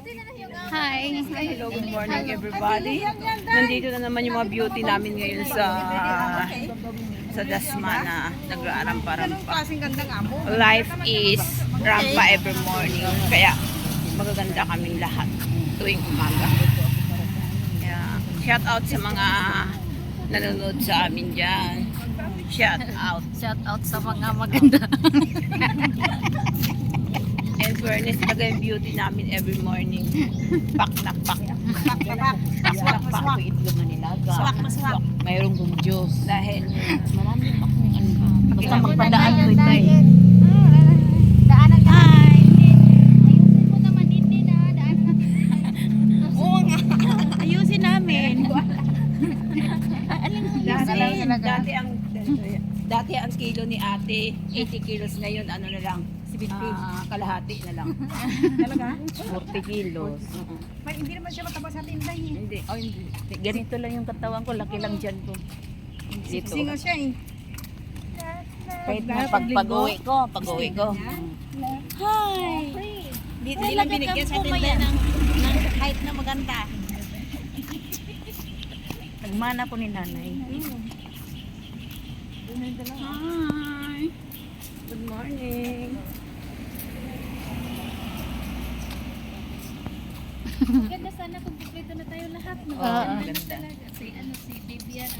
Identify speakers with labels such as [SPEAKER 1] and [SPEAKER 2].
[SPEAKER 1] Hi.
[SPEAKER 2] Hello, good morning everybody. Nandito na naman yung mga beauty namin ngayon sa sa Dasmana. Nagra-arampa-rampa. Life is rampa every morning. Kaya magaganda kaming lahat tuwing umaga. Kaya shout out sa mga nanonood sa amin dyan. Shout out.
[SPEAKER 1] Shout out sa mga maganda.
[SPEAKER 2] Fairness, talaga yung beauty namin every morning. Pak na pak. Pak na pak. Pak na pak. Ito itlog na nilaga. Swak na swak. Mayroong Diyos. Dahil marami pa kong ano. Basta magpadaan ko ito eh.
[SPEAKER 1] Daanan ka. Hi. Ayusin mo naman hindi na. Daanan natin.
[SPEAKER 2] Oo nga. Ayusin namin.
[SPEAKER 1] Ayusin.
[SPEAKER 2] Dati ang dati ang kilo ni ate, 80 kilos ngayon, ano na lang, ah, kalahati na lang.
[SPEAKER 3] Talaga?
[SPEAKER 2] 40 kilos.
[SPEAKER 3] May, hindi naman siya mataba sa tinday eh.
[SPEAKER 2] Hindi. Oh, hindi. Ganito lang yung katawan ko, laki lang dyan ko. Dito.
[SPEAKER 3] Singaw siya eh.
[SPEAKER 2] Kahit na pag pag-uwi ko, pag-uwi ko. Hi! Di, di lang binigyan sa tinday ng, ng height na maganda. Nagmana ko ni nanay. Hi! Good morning!
[SPEAKER 1] Ganda sana kung kumpleto na tayo lahat. No?
[SPEAKER 2] Oo,
[SPEAKER 1] Ganda
[SPEAKER 2] ganda.
[SPEAKER 1] Si, ano, si Vivian